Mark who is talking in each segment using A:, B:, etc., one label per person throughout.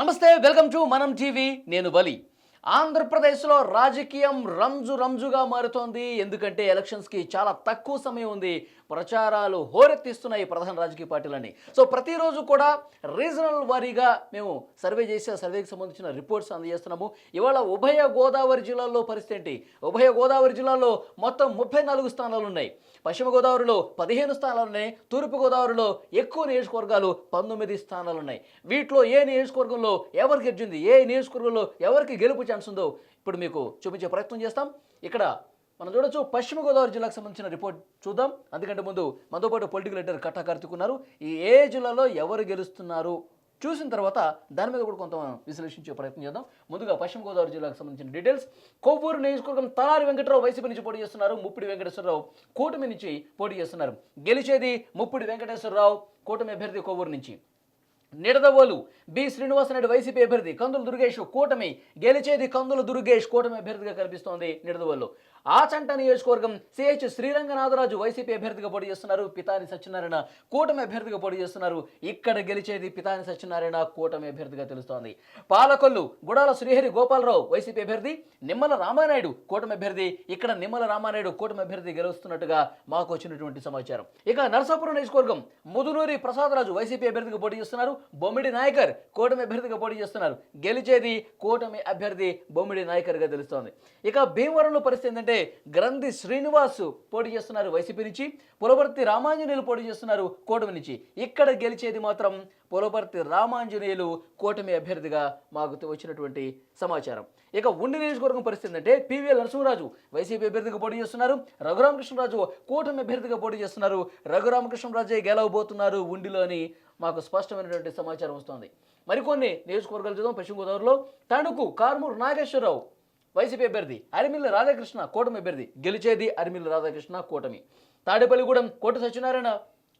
A: నమస్తే welcome to మనం TV. నేను బలి. ఆంధ్రప్రదేశ్లో రాజకీయం రంజు రంజుగా మారుతోంది. ఎందుకంటే ఎలక్షన్స్కి చాలా తక్కువ సమయం ఉంది. ప్రచారాలు హోరెత్తిస్తున్నాయి ప్రధాన రాజకీయ పార్టీలన్నీ. సో ప్రతిరోజు కూడా రీజనల్ వారీగా మేము సర్వే చేసే సర్వేకి సంబంధించిన రిపోర్ట్స్ అందజేస్తున్నాము. ఇవాళ ఉభయ గోదావరి జిల్లాల్లో పరిస్థితి ఏంటి? ఉభయ గోదావరి జిల్లాలో మొత్తం ముప్పై నాలుగు స్థానాలు ఉన్నాయి. పశ్చిమ గోదావరిలో పదిహేను స్థానాలు ఉన్నాయి. తూర్పు గోదావరిలో ఎక్కువ నియోజకవర్గాలు పంతొమ్మిది స్థానాలు ఉన్నాయి. వీటిలో ఏ నియోజకవర్గంలో ఎవరికి గెలిచింది? ఏ నియోజకవర్గంలో ఎవరికి గెలుపు ఛాన్స్ ఉందో ఇప్పుడు మీకు చూపించే ప్రయత్నం చేస్తాం. ఇక్కడ మనం చూడొచ్చు పశ్చిమ గోదావరి జిల్లాకు సంబంధించిన రిపోర్ట్ చూద్దాం. అందుకంటే ముందు మనతో పాటు పొలిటికల్ లీడర్ కట్టా కార్తిక్ ఈ ఏ జిల్లాలో ఎవరు గెలుస్తున్నారు చూసిన తర్వాత దాని మీద కూడా కొంత విశ్లేషించే ప్రయత్నం చేద్దాం. ముందుగా పశ్చిమ గోదావరి జిల్లాకు సంబంధించిన డీటెయిల్స్. కొవ్వూరు నియోజకవర్గం తలారి వెంకటరావు వైసీపీ నుంచి పోటీ చేస్తున్నారు. ముప్పిడి వెంకటేశ్వరరావు కూటమి నుంచి పోటీ చేస్తున్నారు. గెలిచేది ముప్పిడి వెంకటేశ్వరరావు కూటమి అభ్యర్థి కొవ్వూరు నుంచి. నిడదవోలు బి. శ్రీనివాసరెడ్డి వైసీపీ అభ్యర్థి కందుల దుర్గేష్ కూటమి. గెలిచేది కందుల దుర్గేష్ కూటమి అభ్యర్థిగా కనిపిస్తోంది నిడదవోలు. ఆచంట నియోజకవర్గం సిహెచ్ శ్రీరంగనాథరాజు వైసీపీ అభ్యర్థిగా పోటీ చేస్తున్నారు. పితాని సత్యనారాయణ కూటమి అభ్యర్థిగా పోటీ చేస్తున్నారు. ఇక్కడ గెలిచేది పితాని సత్యనారాయణ కూటమి అభ్యర్థిగా తెలుస్తోంది. పాలకొల్లు గుడాల శ్రీహరి గోపాలరావు వైసీపీ అభ్యర్థి నిమ్మల రామానాయుడు కూటమి అభ్యర్థి ఇక్కడ నిమ్మల రామానాయుడు కూటమి అభ్యర్థి గెలుస్తున్నట్టుగా మాకు వచ్చినటువంటి సమాచారం. ఇక నరసాపురం నియోజకవర్గం ముదునూరి ప్రసాదరాజు వైసీపీ అభ్యర్థిగా పోటీ చేస్తున్నారు. బొమ్మిడి నాయకర్ కూటమి అభ్యర్థిగా పోటీ చేస్తున్నారు. గెలిచేది కూటమి అభ్యర్థి బొమ్మిడి నాయకర్గా తెలుస్తోంది. ఇక భీమవరంలో పరిస్థితి ఏంటంటే గ్రంథి శ్రీనివాస్ పోటీ చేస్తున్నారు వైసీపీ నుంచి పులపర్తి రామాంజనేయులు పోటీ చేస్తున్నారు కూటమి నుంచి. ఇక్కడ గెలిచేది మాత్రం పులపర్తి రామాంజనేయులు కూటమి అభ్యర్థిగా మాకు వచ్చినటువంటి సమాచారం. ఇక ఉండి నియోజకవర్గం పరిస్థితి అంటే పివిఎల్ నరసింహరాజు వైసీపీ అభ్యర్థిగా పోటీ చేస్తున్నారు రఘురామకృష్ణరాజు కూటమి అభ్యర్థిగా పోటీ చేస్తున్నారు రఘురామకృష్ణరాజే గెలవబోతున్నారు ఉండిలో అని మాకు స్పష్టమైనటువంటి సమాచారం వస్తుంది. మరికొన్ని నియోజకవర్గాలు చూద్దాం. పశ్చిమ గోదావరిలో తణుకు కార్మూరు నాగేశ్వరరావు వైసీపీ అభ్యర్థి అరిమిల్లి రాధాకృష్ణ కూటమి అభ్యర్థి. గెలిచేది అరిమిల్లి రాధాకృష్ణ కూటమి. తాడేపల్లిగూడెం కోట సత్యనారాయణ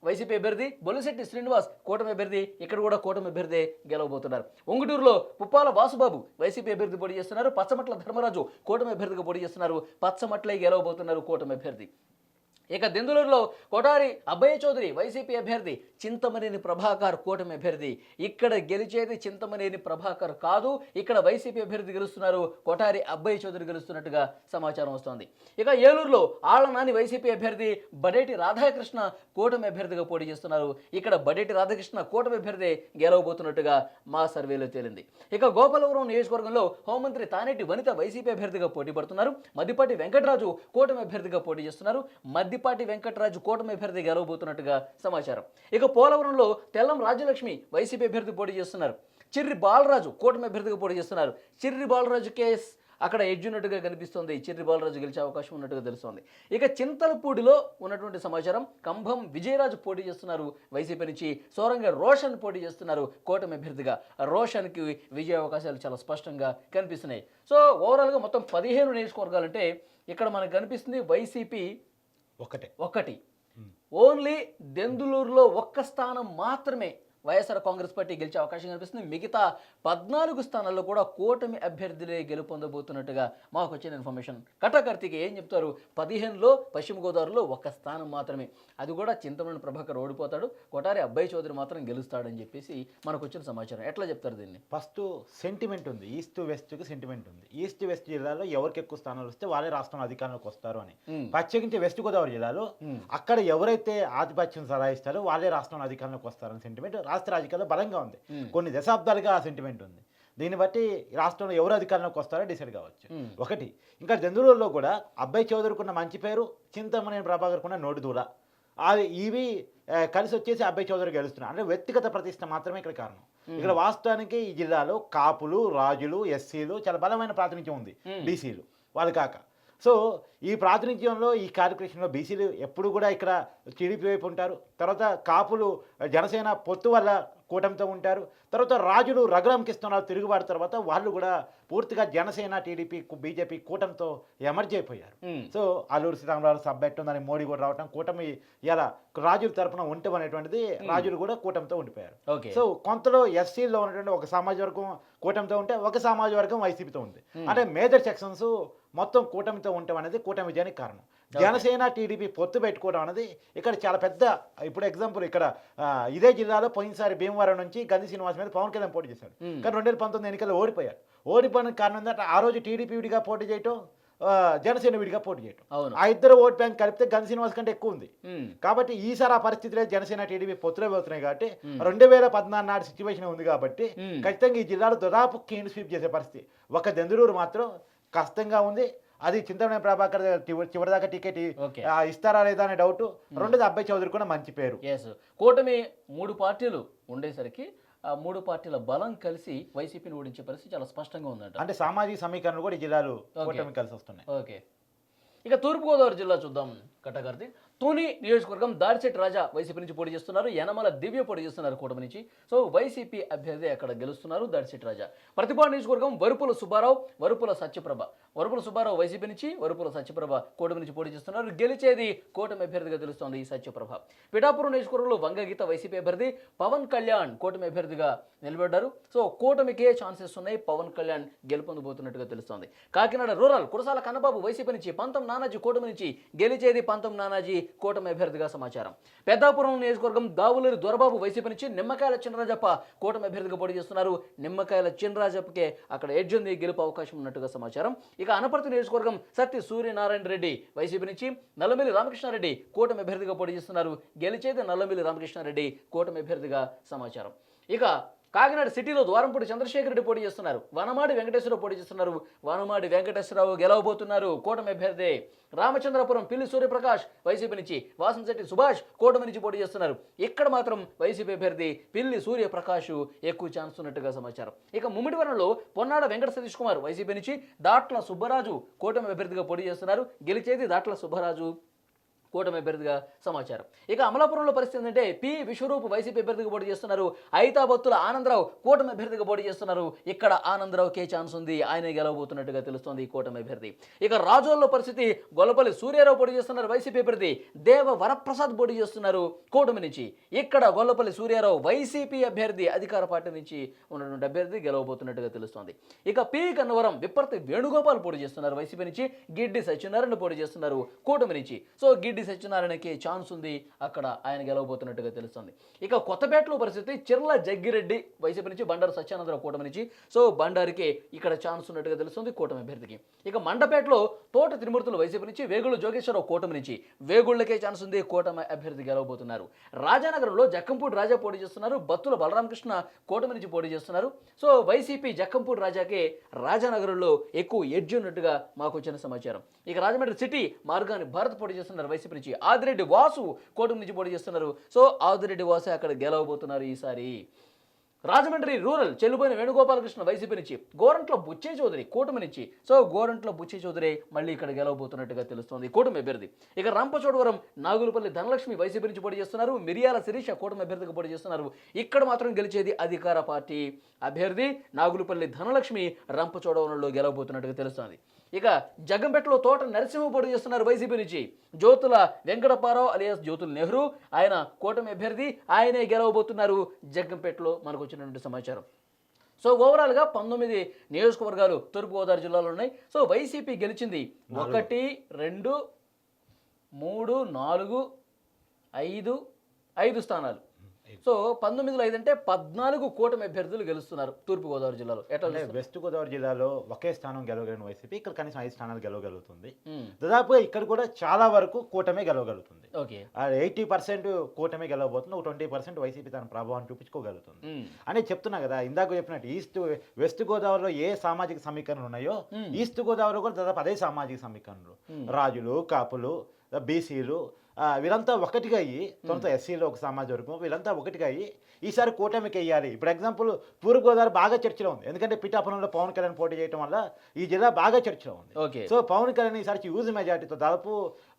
A: వైసీపీ అభ్యర్థి. బొలిశెట్టి శ్రీనివాస్ కూటమి అభ్యర్థి. ఇక్కడ కూడా కూటమి అభ్యర్థి గెలవబోతున్నారు. ఉంగుటూరులో పుప్పాల వాసుబాబు వైసీపీ అభ్యర్థి పోటీ చేస్తున్నారు. పచ్చమట్ల ధర్మరాజు కూటమి అభ్యర్థిగా పోటీ చేస్తున్నారు. పచ్చమట్లే గెలవబోతున్నారు కూటమి అభ్యర్థి. ఇక దెందులూరులో కొటారి అభయ చౌదరి వైసీపీ అభ్యర్థి చింతమనేని ప్రభాకర్ కూటమి అభ్యర్థి. ఇక్కడ గెలిచేది చింతమనేని ప్రభాకర్ కాదు ఇక్కడ వైసీపీ అభ్యర్థి గెలుస్తున్నారు కొటారి అబ్బాయి చౌదరి గెలుస్తున్నట్టుగా సమాచారం వస్తోంది. ఇక ఏలూరులో ఆళ్ళనాని వైసీపీ అభ్యర్థి బడేటి రాధాకృష్ణ కూటమి అభ్యర్థిగా పోటీ చేస్తున్నారు. ఇక్కడ బడేటి రాధాకృష్ణ కూటమి అభ్యర్థి గెలవబోతున్నట్టుగా మా సర్వేలో తేలింది. ఇక గోపాలవరం నియోజకవర్గంలో హోంమంత్రి తానేటి వనిత వైసీపీ అభ్యర్థిగా పోటీ పడుతున్నారు. మద్దిపాటి వెంకటరాజు కూటమి అభ్యర్థిగా పోటీ చేస్తున్నారు. మద్దిపాటి వెంకటరాజు కూటమి అభ్యర్థి గెలవబోతున్నట్టుగా సమాచారం. ఇక పోలవరంలో తెల్లం రాజ్యలక్ష్మి వైసీపీ అభ్యర్థి పోటీ చేస్తున్నారు. చిర్రి బాలరాజు కూటమి అభ్యర్థిగా పోటీ చేస్తున్నారు. చిర్రి బాలరాజు కేస్ అక్కడ ఎడ్జున్నట్టుగా కనిపిస్తోంది కనిపిస్తుంది. చిర్రి బాలరాజు గెలిచే అవకాశం ఉన్నట్టుగా తెలుస్తోంది. ఇక చింతలపూడిలో ఉన్నటువంటి సమాచారం కంభం విజయరాజు పోటీ చేస్తున్నారు. వైసీపీ నుంచి సోరంగ రోషన్ పోటీ చేస్తున్నారు కూటమి అభ్యర్థిగా. రోషన్కి విజయ అవకాశాలు చాలా స్పష్టంగా కనిపిస్తున్నాయి. సో ఓవరాల్గా మొత్తం పదిహేను నియోజకవర్గాలంటే ఇక్కడ మనకు కనిపిస్తుంది వైసీపీ
B: ఒకటే.
A: ఒకటి. ఓన్లీ దెందులూరులో ఒక్క స్థానం మాత్రమే వైఎస్ఆర్ కాంగ్రెస్ పార్టీ గెలిచే అవకాశం కనిపిస్తుంది. మిగతా పద్నాలుగు స్థానాల్లో కూడా కూటమి అభ్యర్థులే గెలుపొందబోతున్నట్టుగా మాకు వచ్చిన ఇన్ఫర్మేషన్. కటకర్తికి ఏం చెప్తారు? పదిహేనులో పశ్చిమ గోదావరిలో ఒక్క స్థానం మాత్రమే. అది కూడా చింతమనేని ప్రభాకర్ ఓడిపోతాడు. కొటారి అబ్బాయి చౌదరి మాత్రం గెలుస్తాడని చెప్పేసి మనకు వచ్చిన సమాచారం. ఎట్లా చెప్తారు దీన్ని?
B: ఫస్ట్ సెంటిమెంట్ ఉంది. ఈస్ట్ వెస్ట్కి సెంటిమెంట్ ఉంది. ఈస్ట్ వెస్ట్ జిల్లాలో ఎవరికి ఎక్కువ స్థానాలు వస్తే వాళ్ళే రాష్ట్రం అధికారంలోకి వస్తారు అని. ప్రత్యేకించి వెస్ట్ గోదావరి జిల్లాలో అక్కడ ఎవరైతే ఆధిపత్యం సలాయిస్తారో వాళ్ళే రాష్ట్రం అధికారంలోకి వస్తారని సెంటిమెంట్ రాష్ట్ర రాజకీయాల్లో బలంగా ఉంది. కొన్ని దశాబ్దాలుగా ఆ సెంటిమెంట్ ఉంది. దీన్ని బట్టి రాష్ట్రంలో ఎవరు అధికారంలోకి వస్తారో డిసైడ్ కావచ్చు. ఒకటి ఇంకా జందువులలో కూడా అబ్బాయి చౌదరికున్న మంచి పేరు చింతమనేని ప్రభాకర్కున్న నోటి దూల. అది ఇవి కలిసి వచ్చేసి అబ్బాయి చౌదరి గెలుస్తున్నారు. అంటే వ్యక్తిగత ప్రతిష్ట మాత్రమే ఇక్కడ కారణం. ఇక్కడ వాస్తవానికి ఈ జిల్లాలో కాపులు రాజులు ఎస్సీలు చాలా బలమైన ప్రాతినిధ్యం ఉంది. బీసీలు వాళ్ళు కాక. సో ఈ ప్రాతినిధ్యంలో ఈ కార్యక్రమంలో బీసీలు ఎప్పుడు కూడా ఇక్కడ టీడీపీ వైపు ఉంటారు. తర్వాత కాపులు జనసేన పొత్తు వల్ల కూటమితో ఉంటారు. తర్వాత రాజులు రఘురామ్ కృష్ణరావు తిరుగుబాటు తర్వాత వాళ్ళు కూడా పూర్తిగా జనసేన టీడీపీ బీజేపీ కూటమితో ఎమర్జ్ అయిపోయారు. సో అల్లూరు సీతారామరాజు సబ్బెట్టు ఉందని మోడీ కూడా రావటం కూటమి ఇలా రాజుల తరపున ఉండటం అనేటువంటిది రాజులు కూడా కూటమితో ఉండిపోయారు.
A: ఓకే.
B: సో కొంతలో ఎస్సీలో ఉన్నటువంటి ఒక సమాజ వర్గం కూటమితో ఉంటే ఒక సమాజ వర్గం వైసీపీతో ఉంది. అంటే మేజర్ సెక్షన్స్ మొత్తం కూటమితో ఉండటం అనేది కూటమి విజయానికి కారణం. జనసేన టీడీపీ పొత్తు పెట్టుకోవడం అనేది ఇక్కడ చాలా పెద్ద ఇప్పుడు ఎగ్జాంపుల్ ఇక్కడ ఇదే జిల్లాలో పోయినసారి భీమవరం నుంచి గంధి శ్రీనివాస్ మీద పవన్ కళ్యాణ్ పోటీ చేశాడు. కానీ రెండు వేల పంతొమ్మిది ఎన్నికల్లో ఓడిపోయాడు. ఓడిపోయిన కారణం ఏంటంటే ఆ రోజు టీడీపీ విడిగా పోటీ చేయటం జనసేన విడిగా పోటీ చేయటం.
A: అవును.
B: ఆ ఇద్దరు ఓట్ బ్యాంక్ కలిపితే గంధి శ్రీనివాస్ కంటే ఎక్కువ ఉంది. కాబట్టి ఈసారి ఆ పరిస్థితిలో జనసేన టీడీపీ పొత్తులో వెళ్తున్నాయి కాబట్టి. రెండు వేల పద్నాలుగు నాటి సిచ్యువేషన్ ఉంది కాబట్టి. ఖచ్చితంగా ఈ జిల్లాలో దాదాపు క్లీన్ స్వీప్ చేసే పరిస్థితి. ఒక దెందులూరు మాత్రం కష్టంగా ఉంది. అది చింతమనేని ప్రభాకర్ చివరి చివరిదాకా టికెట్ ఇస్తారా లేదా అనే డౌట్. రెండోది అబ్బాయి చౌదరి కూడా మంచి పేరు.
A: ఎస్ కూటమి మూడు పార్టీలు ఉండేసరికి ఆ మూడు పార్టీల బలం కలిసి వైసీపీని ఓడించే పరిస్థితి చాలా స్పష్టంగా ఉందంట.
B: అంటే సామాజిక సమీకరణలు కూడా ఈ జిల్లాలో. కూటమి కలిసి వస్తున్నాయి
A: ఓకే. ఇక తూర్పుగోదావరి జిల్లా చూద్దాం కట్టగారిది తుని నియోజకవర్గం దాడిచెట్టి రాజా వైసీపీ నుంచి పోటీ చేస్తున్నారు యనమల దివ్య పోటీ చేస్తున్నారు కూటమి నుంచి. సో వైసీపీ అభ్యర్థి అక్కడ గెలుస్తున్నారు దాడిచెట్టి రాజా. ప్రతిభా నియోజకవర్గం వరుపుల సుబ్బారావు వరుపుల సత్యప్రభ. వరుపుల సుబ్బారావు వైసీపీ నుంచి వరుపుల సత్యప్రభ కూటమి నుంచి పోటీ చేస్తున్నారు. గెలిచేది కూటమి అభ్యర్థిగా తెలుస్తోంది ఈ సత్యప్రభ. పిఠాపురం నియోజకవర్గంలో వంగగీత వైసీపీ అభ్యర్థి పవన్ కళ్యాణ్ కూటమి అభ్యర్థిగా నిలబడ్డారు. సో కూటమికే ఛాన్సెస్ ఉన్నాయి. పవన్ కళ్యాణ్ గెలుపొందబోతున్నట్టుగా తెలుస్తోంది. కాకినాడ రూరల్ కురసాల కన్నబాబు వైసీపీ నుంచి పంతం నానాజీ కూటమి నుంచి గెలిచేది పంతం నానాజీ కూటమి అభ్యర్థిగా సమాచారం. పెద్దాపురం నియోజకవర్గం దావులూరి దొరబాబు వైసీపీ నుంచి నిమ్మకాయల చినరాజప్ప కూటమి అభ్యర్థిగా పోటీ చేస్తున్నారు. నిమ్మకాయల చినరాజప్పకే అక్కడ ఎడ్జొంది గెలుపు అవకాశం ఉన్నట్టుగా సమాచారం. ఇక అనపర్తి నియోజకవర్గం సత్య సూర్యనారాయణ రెడ్డి వైసీపీ నుంచి నల్లమిల్లి రామకృష్ణారెడ్డి కూటమి అభ్యర్థిగా పోటీ చేస్తున్నారు. గెలిచేది నల్లమిల్లి రామకృష్ణారెడ్డి కూటమి అభ్యర్థిగా సమాచారం. ఇక కాకినాడ సిటీలో ద్వారంపూడి చంద్రశేఖర్ రెడ్డి పోటీ చేస్తున్నారు. వనమాడి వెంకటేశ్వరరావు పోటీ చేస్తున్నారు. వనమాడి వెంకటేశ్వరరావు గెలవబోతున్నారు. కూటమి అభ్యర్థి రామచంద్రపురం పిల్లి సూర్యప్రకాష్ వైసీపీ నుంచి వాసంశెట్టి సుభాష్ కూటమి నుంచి పోటీ చేస్తున్నారు. ఇక్కడ మాత్రం వైసీపీ అభ్యర్థి పిల్లి సూర్యప్రకాష్ ఎక్కువ ఛాన్స్ ఉన్నట్టుగా సమాచారం. ఇక ముమ్మిడివరంలో పొన్నాడ వెంకట సతీష్ కుమార్ వైసీపీ నుంచి దాట్ల సుబ్బరాజు కూటమి అభ్యర్థిగా పోటీ చేస్తున్నారు. గెలిచేది దాట్ల సుబ్బరాజు. కూటమి అభ్యర్థిగా సమాచారం. ఇక అమలాపురంలో పరిస్థితి ఏంటంటే పి. విశ్వరూప్ వైసీపీ అభ్యర్థిగా పోటీ చేస్తున్నారు. ఐతాబత్తుల ఆనందరావు కూటమి అభ్యర్థిగా పోటీ చేస్తున్నారు. ఇక్కడ ఆనందరావుకే ఛాన్స్ ఉంది? ఆయన గెలవబోతున్నట్టుగా తెలుస్తోంది ఈ కూటమి అభ్యర్థి. ఇక రాజోల్లో పరిస్థితి గొల్లపల్లి సూర్యారావు పోటీ చేస్తున్నారు వైసీపీ అభ్యర్థి. దేవ వరప్రసాద్ పోటీ చేస్తున్నారు కూటమి నుంచి. ఇక్కడ గొల్లపల్లి సూర్యారావు వైసీపీ అభ్యర్థి అధికార పార్టీ నుంచి ఉన్నటువంటి అభ్యర్థి గెలవబోతున్నట్టుగా తెలుస్తోంది. ఇక పి. కన్నవరం విపర్తి వేణుగోపాల్ పోటీ చేస్తున్నారు వైసీపీ నుంచి. గిడ్డి సత్యనారాయణ పోటీ చేస్తున్నారు కూటమి నుంచి. సో గిడ్డి సత్యనారాయణకి ఛాన్స్ ఉంది. అక్కడ ఆయన గెలవబోతున్నట్టుగా తెలుస్తుంది. ఇక కొత్తపేటలో పరిస్థితి చిర్ల జగ్గిరెడ్డి వైసీపీ నుంచి బండారు సత్యానందరావు కూటమి నుంచి. సో బండారికి ఇక్కడ ఛాన్స్ ఉన్నట్టుగా తెలుస్తుంది కూటమి అభ్యర్థికి. ఇక మండపేటలో తోట తిరుమూర్తులు వైసీపీ నుంచి వేగుళ్ళు జోగేశ్వరరావు కూటమి నుంచి వేగుళ్ళకే ఛాన్స్ ఉంది కూటమి అభ్యర్థి గెలవబోతున్నారు. రాజానగరంలో జక్కంపూడి రాజా పోటీ చేస్తున్నారు. బత్తుల బలరామకృష్ణ కూటమి నుంచి పోటీ చేస్తున్నారు. సో వైసీపీ జక్కంపూడి రాజాకే రాజానగరంలో ఎక్కువ ఎడ్జ్ ఉన్నట్టుగా మాకు వచ్చిన సమాచారం. ఇక రాజమండ్రి సిటీ మార్గాన్ని భారత్ పోటీ చేస్తున్నారు వైసీపీ పిలిచి ఆదిరెడ్డి వాసు కూటమి నుంచి పోటీ చేస్తున్నారు. సో ఆదిరెడ్డి వాసు అక్కడ గెలవబోతున్నారు ఈసారి. రాజమండ్రి రూరల్ చెల్లుపోయిన వేణుగోపాలకృష్ణ వైసీపీ నుంచి గోరంట్లో బుచ్చే చౌదరి కూటమి నుంచి. సో గోరంట్లో బుచ్చే చౌదరి మళ్ళీ ఇక్కడ గెలవబోతున్నట్టుగా తెలుస్తోంది కూటమి అభ్యర్థి. ఇక రంపచోడవరం నాగులపల్లి ధనలక్ష్మి వైసీపీ నుంచి పోటీ చేస్తున్నారు. మిరియాల శిరీష కూటమి అభ్యర్థిగా పోటీ చేస్తున్నారు. ఇక్కడ మాత్రం గెలిచేది అధికార పార్టీ అభ్యర్థి నాగులపల్లి ధనలక్ష్మి రంపచోడవరంలో గెలవబోతున్నట్టుగా తెలుస్తోంది. ఇక జగంపేటలో తోట నరసింహ పోటీ చేస్తున్నారు వైసీపీ నుంచి. జ్యోతుల వెంకటపారావు అలియాస్ జ్యోతుల నెహ్రూ ఆయన కూటమి అభ్యర్థి ఆయనే గెలవబోతున్నారు జగ్గంపేటలో మనకు వచ్చినటువంటి సమాచారం. సో ఓవరాల్గా పంతొమ్మిది నియోజకవర్గాలు తూర్పుగోదావరి జిల్లాలో ఉన్నాయి. సో వైసీపీ గెలిచింది ఒకటి రెండు మూడు నాలుగు ఐదు ఐదు స్థానాలు. సో పంతొమ్మిదిలో ఐదు అంటే పద్నాలుగు కూటమి అభ్యర్థులు గెలుస్తున్నారు తూర్పుగోదావరి జిల్లాలో. ఎట్లా?
B: వెస్ట్ గోదావరి జిల్లాలో ఒకే స్థానం గెలవగలిగిన వైసీపీ ఇక్కడ కనీసం ఐదు స్థానాలు గెలవగలుగుతుంది. దాదాపుగా ఇక్కడ కూడా చాలా వరకు కూటమే గెలవగలుగుతుంది. ఎయిటీ పర్సెంట్ కూటమే గెలవబోతుంది ఒక ట్వంటీ పర్సెంట్ వైసీపీ తన ప్రభావం చూపించుకోగలుగుతుంది. అని చెప్తున్నా కదా ఇందాక చెప్పినట్టు ఈస్ట్ వెస్ట్ గోదావరిలో ఏ సామాజిక సమీకరణలు ఉన్నాయో. ఈస్ట్ గోదావరిలో కూడా దాదాపు అదే సామాజిక సమీకరణలు. రాజులు కాపులు బీసీలు వీళ్ళంతా ఒకటిగా అయ్యి తొంత ఎస్సీలో ఒక సమాజ వర్గం వీళ్ళంతా ఒకటిగా అయ్యి ఈసారి కూటమికి వెయ్యాలి ఇప్పుడు ఎగ్జాంపుల్ తూర్పు గోదావరి బాగా చర్చలో ఉంది. ఎందుకంటే పిఠాపురంలో పవన్ కళ్యాణ్ పోటీ చేయడం వల్ల ఈ జిల్లా బాగా చర్చలో ఉంది.
A: ఓకే.
B: సో పవన్ కళ్యాణ్ ఈసారి యూజ్ మెజార్టీతో దాదాపు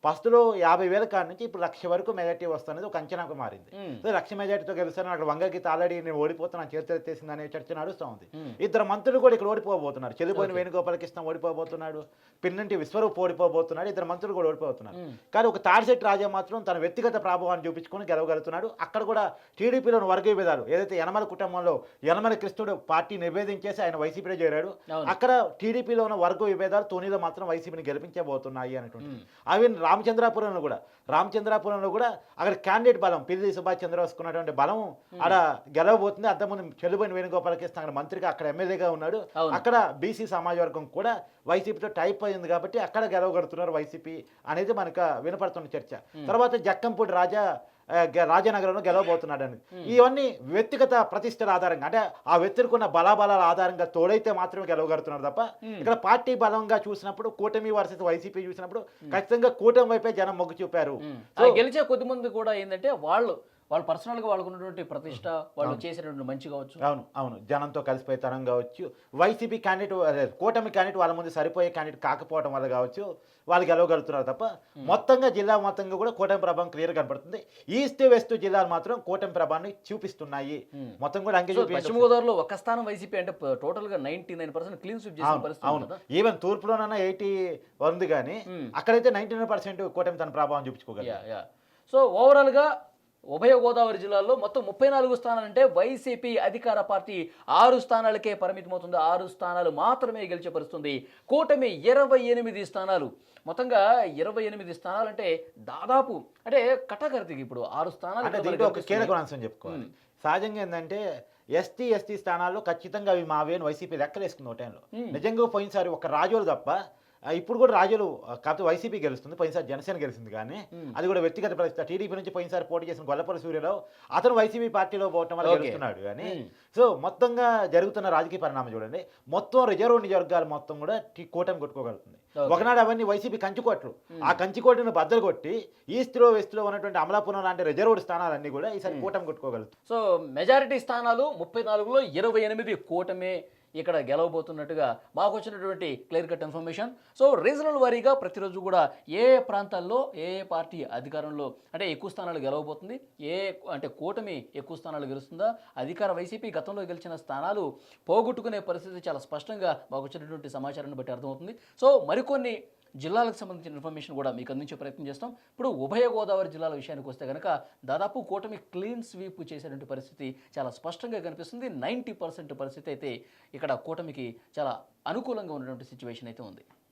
B: ఫస్ట్లో యాభై వేల కాడ నుంచి ఇప్పుడు లక్ష వరకు మెజార్టీ వస్తున్నది ఒక అంచనాకు మారింది. సో లక్ష మెజార్టీతో గెలుస్తాను అక్కడ వంగగీత ఆల్రెడీ నేను ఓడిపోతున్నా చేతులు ఎత్తేసింది అనే చర్చ నడుస్తూ ఉంది. ఇద్దరు మంత్రులు కూడా ఇక్కడ ఓడిపోబోతున్నారు. చెల్లిపోయిన. వేణుగోపాలకృష్ణ ఓడిపోబోతున్నాడు పిన్నంటి విశ్వరూప్ ఓడిపోబోతున్నాడు ఇద్దరు మంత్రులు కూడా ఓడిపోతున్నారు. కానీ ఒక తాడిశెట్టి రాజా రాజా మాత్రం తన వ్యక్తిగత ప్రాభవాన్ని చూపించుకొని గెలవగలుగుతున్నాడు. అక్కడ కూడా టీడీపీలోని వర్గ విభేదాలు ఏదైతే యనమల కుటుంబంలో యనమల కృష్ణుడు పార్టీ నివేదించేసి ఆయన వైసీపీలో చేరాడు. అక్కడ టీడీపీలో ఉన్న వర్గ విభేదాలు తోనిలో మాత్రం వైసీపీని గెలిపించబోతున్నాయి అనేటువంటి అవి రామచంద్రాపురంలో కూడా రామచంద్రాపురంలో కూడా అక్కడ క్యాండిడేట్ బలం పిల్లి సుభాష్ చంద్రబోస్ ఉన్నటువంటి బలం ఆడ గెలవబోతుంది. అంతకుముందు చెల్లుబోయిన వేణుగోపాలకృష్ణ అక్కడ మంత్రిగా అక్కడ ఎమ్మెల్యేగా ఉన్నాడు. అక్కడ బీసీ సమాజ వర్గం కూడా వైసీపీతో టైప్ అయింది కాబట్టి అక్కడ గెలవగడుతున్నారు వైసీపీ అనేది మనకు వినపడుతున్న చర్చ. తర్వాత జక్కంపూడి రాజా రాజానగరంలో గెలవబోతున్నాడు అని ఇవన్నీ వ్యక్తిగత ప్రతిష్టల ఆధారంగా అంటే ఆ వ్యక్తులకున్న బలాబలాల ఆధారంగా తోడైతే మాత్రమే గెలవగలుగుతున్నారు తప్ప ఇక్కడ పార్టీ బలంగా చూసినప్పుడు కూటమి వర్సెస్ వైసీపీ చూసినప్పుడు ఖచ్చితంగా కూటమి వైపే జనం మొగ్గు చూపారు.
A: గెలిచే కొద్ది మంది కూడా ఏంటంటే వాళ్ళు వాళ్ళు పర్సనల్గా వాళ్ళకు ఉన్నటువంటి ప్రతిష్ట వాళ్ళు చేసేటువంటి మంచి కావచ్చు.
B: అవును అవును. జనంతో కలిసిపోయే తరం కావచ్చు. వైసీపీ క్యాండిడేట్ కూటమి క్యాండిడేట్ వాళ్ళ ముందు సరిపోయే క్యాండిడేట్ కాకపోవడం వల్ల కావచ్చు వాళ్ళు గెలవగలుగుతున్నారు తప్ప మొత్తంగా జిల్లా మొత్తంగా కూడా కూటమి ప్రభావం క్లియర్ కనపడుతుంది. ఈస్ట్ వెస్ట్ జిల్లాలు మాత్రం కూటమి ప్రభావాన్ని చూపిస్తున్నాయి. మొత్తం కూడా అంకె
A: పశ్చిమ గోదావరిలో ఒక స్థానం వైసీపీ అంటే టోటల్గా ninety nine percent clean sweep చేసిన
B: అవును
A: పరిస్థితి
B: ఈవెన్ తూర్పులోనన్నా ఎయిటీ ఉంది కానీ అక్కడైతే నైన్టీ నైన్ పర్సెంట్ కూటమి తన ప్రభావం
A: యా సో ఓవరాల్గా ఉభయ గోదావరి జిల్లాల్లో మొత్తం ముప్పై నాలుగు స్థానాలంటే వైసీపీ అధికార పార్టీ ఆరు స్థానాలకే పరిమితమవుతుంది. ఆరు స్థానాలు మాత్రమే గెలిచపరుస్తుంది. కూటమి ఇరవై ఎనిమిది స్థానాలు. మొత్తంగా ఇరవై ఎనిమిది స్థానాలంటే దాదాపు అంటే కటకర్తికి ఇప్పుడు ఆరు స్థానాలు
B: అంటే ఒక కీలక అంశం చెప్పుకోవాలి. సహజంగా ఏంటంటే ఎస్టీ ఎస్టీ స్థానాల్లో ఖచ్చితంగా అవి మావే అని వైసీపీ లెక్కలేసుకుంది ఒక టైంలో. నిజంగా పోయినసారి ఒక రాజులు తప్ప ఇప్పుడు కూడా రాజులు కాకపోతే వైసీపీ గెలుస్తుంది పోయినసారి జనసేన గెలిచింది కానీ అది కూడా వ్యక్తిగత పరిస్థితి. టీడీపీ నుంచి పోయినసారి పోటీ చేసిన గొల్లపల్లి సూర్యరావు అతను వైసీపీ పార్టీలో పోవటం వల్ల. గెలుస్తున్నాడు కానీ సో మొత్తంగా జరుగుతున్న రాజకీయ పరిణామం చూడండి. మొత్తం రిజర్వ్ నియోజకవర్గాలు మొత్తం కూడా కూటమి కొట్టుకోగలుగుతుంది. ఒకనాడు అవన్నీ వైసీపీ కంచుకోట్లు ఆ కంచుకోటను బద్దలు కొట్టి ఈస్ట్లో వెస్ట్లో ఉన్నటువంటి అమలాపురం లాంటి రిజర్వ్డ్ స్థానాలన్నీ కూడా ఈసారి కూటమి కొట్టుకోగలుగుతుంది.
A: సో మెజారిటీ స్థానాలు ముప్పై నాలుగులో ఇరవై ఎనిమిది కూటమే. ఇక్కడ గెలవబోతున్నట్టుగా మాకు వచ్చినటువంటి clear cut information. So regional వారీగా ప్రతిరోజు కూడా ఏ ప్రాంతాల్లో ఏ ఏ పార్టీ అధికారంలో అంటే ఎక్కువ స్థానాలు గెలవబోతుంది ఏ అంటే కూటమి ఎక్కువ స్థానాలు గెలుస్తుందా అధికార వైసీపీ గతంలో గెలిచిన స్థానాలు పోగొట్టుకునే పరిస్థితి చాలా స్పష్టంగా మాకు వచ్చినటువంటి సమాచారాన్ని బట్టి అర్థమవుతుంది. సో మరికొన్ని జిల్లాలకు సంబంధించిన ఇన్ఫర్మేషన్ కూడా మీకు అందించే ప్రయత్నం చేస్తాం. ఇప్పుడు ఉభయ గోదావరి జిల్లాల విషయానికి వస్తే కనుక దాదాపు కూటమి క్లీన్ స్వీప్ చేసేటువంటి పరిస్థితి చాలా స్పష్టంగా కనిపిస్తుంది. నైంటీ పర్సెంట్ పరిస్థితి అయితే ఇక్కడ కూటమికి చాలా అనుకూలంగా ఉన్నటువంటి సిచ్యువేషన్ అయితే ఉంది.